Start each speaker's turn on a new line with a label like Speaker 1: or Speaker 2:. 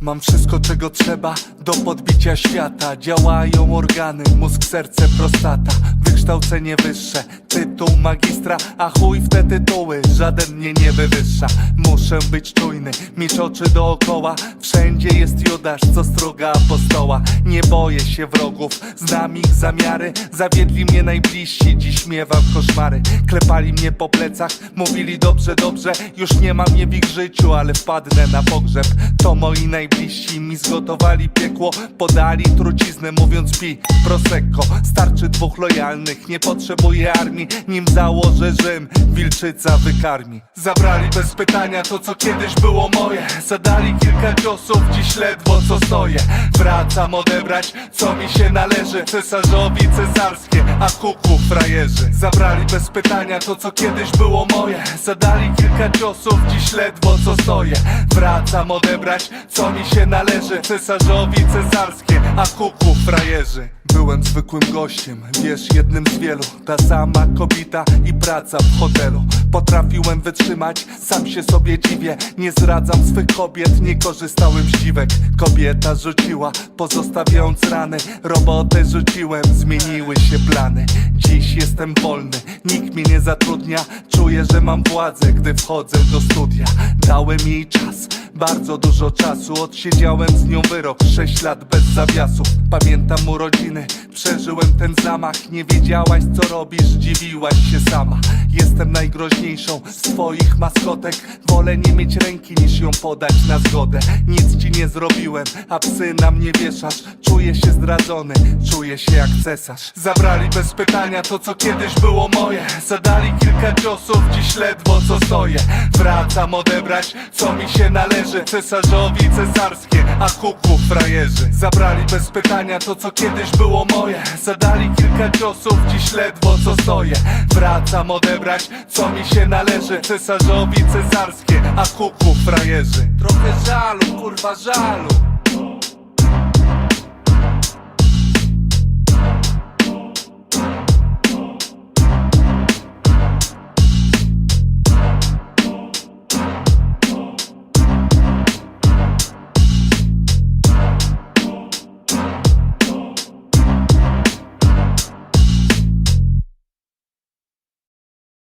Speaker 1: Mam wszystko czego trzeba do podbicia świata. Działają organy, mózg, serce, prostata. Wykształcenie wyższe, tytuł magistra. A chuj w te tytuły, żaden mnie nie wywyższa. Muszę być czujny, mieć oczy dookoła. Wszędzie jest Judasz, co struga apostoła. Nie boję się wrogów, znam ich zamiary. Zawiedli mnie najbliżsi, dziś miewam koszmary. Klepali mnie po plecach, mówili dobrze, dobrze. Już nie mam mnie w ich życiu, ale wpadnę na pogrzeb. To moi najbliżsi mi zgotowali piekło Podali truciznę mówiąc pi, prosecco. Starczy dwóch lojalnych, nie potrzebuję armii. Nim założę Rzym, wilczyca wykarmi. Zabrali bez pytania to co kiedyś było moje. Zadali kilka ciosów, dziś ledwo co stoję. Wracam odebrać co mi się należy. Cesarzowi cesarskie, a kuku frajerzy. Zabrali bez pytania to co kiedyś było moje. Zadali kilka ciosów, dziś ledwo co stoję. Wracam odebrać co mi się należy. Cesarzowi cesarskie, a kuku frajerzy. Byłem zwykłym gościem, wiesz, jednym z wielu. Ta sama kobieta i praca w hotelu. Potrafiłem wytrzymać, sam się sobie dziwię. Nie zradzam swych kobiet, nie korzystałem z dziwek. Kobieta rzuciła, pozostawiając rany. Robotę rzuciłem, zmieniły się plany. Dziś jestem wolny, nikt mnie nie zatrudnia. Czuję, że mam władzę, gdy wchodzę do studia. Dałem jej czas, bardzo dużo czasu Odsiedziałem z nią wyrok, 6 lat bez zawiasów Pamiętam urodziny, przeżyłem ten zamach. Nie wiedziałaś co robisz, dziwiłaś się sama. Jestem najgroźniejszą z twoich maskotek. Wolę nie mieć ręki niż ją podać na zgodę. Nic ci nie zrobiłem, a psy na mnie wieszasz. Czuję się zdradzony, czuję się jak cesarz. Zabrali bez pytania to co kiedyś było moje. Zadali kilka ciosów, dziś ledwo co stoję. Wracam odebrać co mi się należy Cesarzowi cesarskie, a kuku frajerzy. Zabrali bez pytania to co kiedyś było moje. Zadali kilka ciosów, dziś ledwo co stoję. Wracam odebrać co mi się należy. Cesarzowi cesarskie, a kuku frajerzy. Trochę żalu, kurwa żalu